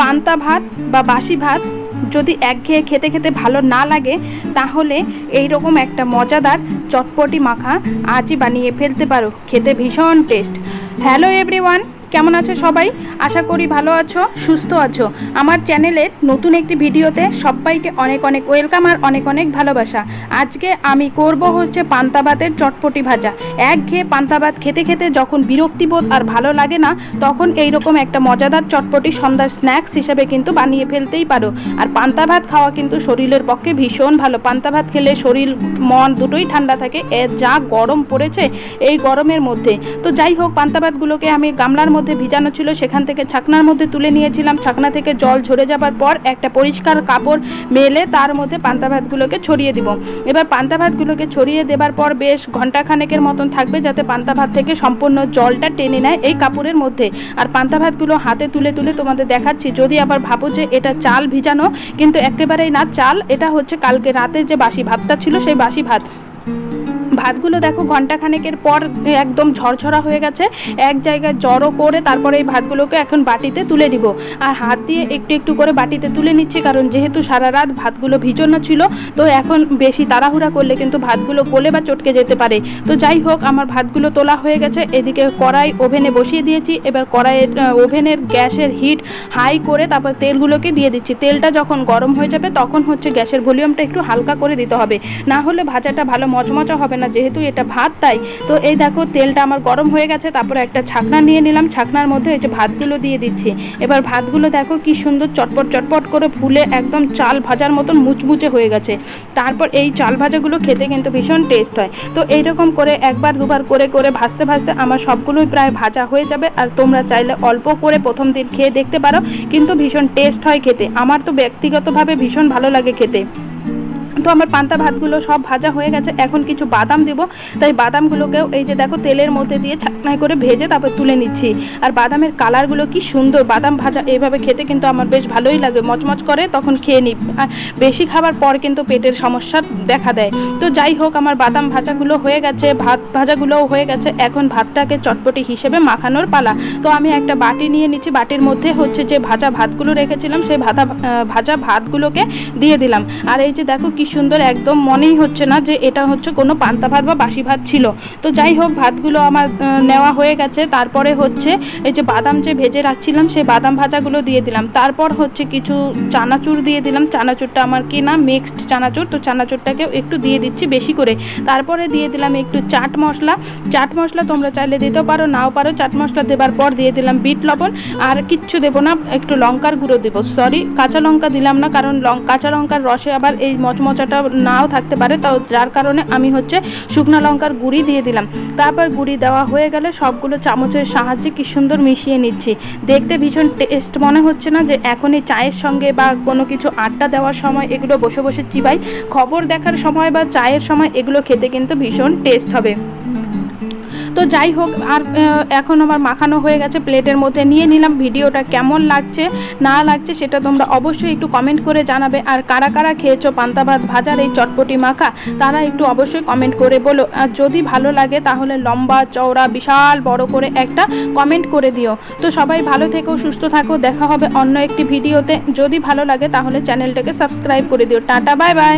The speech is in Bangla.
পান্তা ভাত বা বাসি ভাত যদি একঘেয়ে খেতে খেতে ভালো না লাগে, তাহলে এই রকম একটা মজাদার চটপটি মাখা আজই বানিয়ে ফেলতে পারো। খেতে ভীষণ টেস্ট হ্যালো এভরিওয়ান কেমন আছো সবাই? আশা করি ভালো আছো, সুস্থ আছো। আমার চ্যানেলের নতুন একটি ভিডিওতে সবাইকে অনেক অনেক ওয়েলকাম আর অনেক অনেক ভালোবাসা। আজকে আমি করব হচ্ছে পান্তা ভাতের চটপটি ভাজা। এক ঘেয়ে পান্তা ভাত খেতে খেতে যখন বিরক্তিবোধ আর ভালো লাগে না, তখন এই রকম একটা মজাদার চটপটি সন্ধ্যার স্ন্যাক্স হিসেবে কিন্তু বানিয়ে ফেলতেই পারো। আর পান্তা ভাত খাওয়া কিন্তু শরীরের পক্ষে ভীষণ ভালো। পান্তা ভাত খেলে শরীর, মন দুটোই ঠান্ডা থাকে। এ যা গরম পড়েছে এই গরমের মধ্যে। তো যাই হোক, পান্তা ভাতগুলোকে আমি গামলার মধ্যে ভিজানো ছিল, সেখান থেকে ছাকনার মধ্যে তুলে নিয়েছিলাম। ছাকনা থেকে জল ঝরে যাবার পর একটা পরিষ্কার কাপড় মেলে তার মধ্যে পান্তা ভাতগুলোকে ছড়িয়ে দিব। এবার পান্তা ভাতগুলোকে ছড়িয়ে দেবার পর বেশ ঘণ্টা খানেকের মতন থাকবে যাতে পান্তা ভাত থেকে সম্পূর্ণ জলটা টেনে নেয় এই কাপড়ের মধ্যে। আর পান্তা ভাতগুলো হাতে তুলে তুলে তোমাদের দেখাচ্ছি। যদি আবার ভাবো যে এটা চাল ভিজানো, কিন্তু একেবারেই না, চাল এটা হচ্ছে কালকে রাতের যে বাসি ভাতটা ছিল, সেই বাসি ভাত। ভাতগুলো দেখো ঘণ্টা খানেকের পর একদম ঝরঝরা হয়ে গেছে। এক জায়গায় জড়ো করে তারপরে এই ভাতগুলোকে এখন বাটিতে তুলে দিব আর হাত দিয়ে একটু একটু করে বাটিতে তুলে নিচ্ছি, কারণ যেহেতু সারা রাত ভাতগুলো ভিজানো ছিল, তো এখন বেশি তাড়াহুড়া করলে কিন্তু ভাতগুলো গলে বা চটকে যেতে পারে। তো যাই হোক, আমার ভাতগুলো তোলা হয়ে গেছে। এদিকে কড়াই ওভেনে বসিয়ে দিয়েছি। এবার কড়াইয়ের ওভেনের গ্যাসের হিট হাই করে তারপর তেলগুলোকে দিয়ে দিচ্ছি। তেলটা যখন গরম হয়ে যাবে, তখন হচ্ছে গ্যাসের ভলিউমটা একটু হালকা করে দিতে হবে। না হলে ভাজাটা ভালো মচমচা হবে না। যেহেতু এটা ভাত, তাই। তো এই দেখো, তেলটা আমার গরম হয়ে গেছে, তারপরে একটা ছাকনা নিয়ে নিলাম, ছাকনার মধ্যে এই যে ভাতগুলো দিয়ে দিচ্ছি। এবার ভাতগুলো দেখো কি সুন্দর চটপট চটপট করে ফুলে একদম চাল ভাজার মতন মুচমুচে হয়ে গেছে। তারপর এই চাল ভাজাগুলো খেতে কিন্তু ভীষণ টেস্ট হয়। তো এইরকম করে একবার, দুবার করে করে ভাজতে ভাজতে আমার সবগুলোই প্রায় ভাজা হয়ে যাবে। আর তোমরা চাইলে অল্প করে প্রথম দিন খেয়ে দেখতে পারো, কিন্তু ভীষণ টেস্ট হয় খেতে। আমার তো ব্যক্তিগতভাবে ভীষণ ভালো লাগে খেতে। তো আমার পান্তা ভাতগুলো সব ভাজা হয়ে গেছে। এখন কিছু বাদাম দেব। তাই বাদামগুলোকেও এই যে দেখো তেলের মধ্যে দিয়ে ছাকনায় করে ভেজে তারপর তুলে নিচ্ছি। আর বাদামের কালারগুলো কি সুন্দর। বাদাম ভাজা এইভাবে খেতে কিন্তু আমার বেশ ভালোই লাগে। মচমচ করে তখন খেয়ে নিই। আর বেশি খাবার পর কিন্তু পেটের সমস্যা দেখা দেয়। তো যাই হোক, আমার বাদাম ভাজাগুলো হয়ে গেছে। ভাত ভাজাগুলোও হয়ে গেছে। এখন ভাতটাকে চটপটি হিসেবে মাখানোর পালা। তো আমি একটা বাটি নিয়ে নিচ্ছি। বাটির মধ্যে হচ্ছে যে ভাজা ভাতগুলো রেখেছিলাম। সেই ভাজা ভাজা ভাতগুলোকে দিয়ে দিলাম। আর এই যে দেখো কি সুন্দর একদম মনেই হচ্ছে না যে এটা হচ্ছে কোনো পান্তা ভাত বা বাসি ভাত ছিল। তো যাই হোক, ভাতগুলো আমার নেওয়া হয়ে গেছে। তারপরে হচ্ছে এই যে বাদাম যে ভেজে রাখছিলাম সেই বাদাম ভাজাগুলো দিয়ে দিলাম। তারপর হচ্ছে কিছু চানাচুর দিয়ে দিলাম। চানাচুরটা আমার কেনা মিক্সড চানাচুর, তো চানাচুরটাকেও একটু দিয়ে দিচ্ছি বেশি করে। তারপরে দিয়ে দিলাম একটু চাট মশলা। চাট মশলা তোমরা চাইলে দিতেও পারো, নাও পারো। চাট মশলা দেবার পর দিয়ে দিলাম বিট লবণ। আর কিচ্ছু দেবো না, একটু লঙ্কার গুঁড়ো দেবো। সরি কাঁচা লঙ্কা দিলাম না, কারণ কাঁচা লঙ্কার রসে আবার এই মচমচাটা নাও থাকতে পারে, তাও যার কারণে আমি হচ্ছে শুকনো লঙ্কার গুঁড়ি দিয়ে দিলাম। তারপর গুঁড়ি দেওয়া হয়ে গেলে সবগুলো চামচের সাহায্যে কি সুন্দর মিশিয়ে নিচ্ছি। দেখতে ভীষণ টেস্ট মনে হচ্ছে না যে এখনই চায়ের সঙ্গে বা কোনো কিছু আড্ডা দেওয়ার সময় এগুলো বসে বসে চিবাই। খবর দেখার সময় বা চায়ের সময় এগুলো খেতে কিন্তু ভীষণ টেস্ট হবে। তো যাই হোক, আর এখন আমার মাখানো হয়ে গেছে, প্লেটের মধ্যে নিয়ে নিলাম। ভিডিওটা কেমন লাগছে, না লাগছে, সেটা তোমরা অবশ্যই একটু কমেন্ট করে জানাবে। আর কারা কারা খেয়েছো পান্তা ভাত ভাজার এই চটপটি মাখা, তারা একটু অবশ্যই কমেন্ট করে বলো। আর যদি ভালো লাগে, তাহলে লম্বা, চওড়া, বিশাল, বড় করে একটা কমেন্ট করে দিও। তো সবাই ভালো থেকো, সুস্থ থাকো, দেখা হবে অন্য একটি ভিডিওতে। যদি ভালো লাগে, তাহলে চ্যানেলটাকে সাবস্ক্রাইব করে দিও। Tata bye bye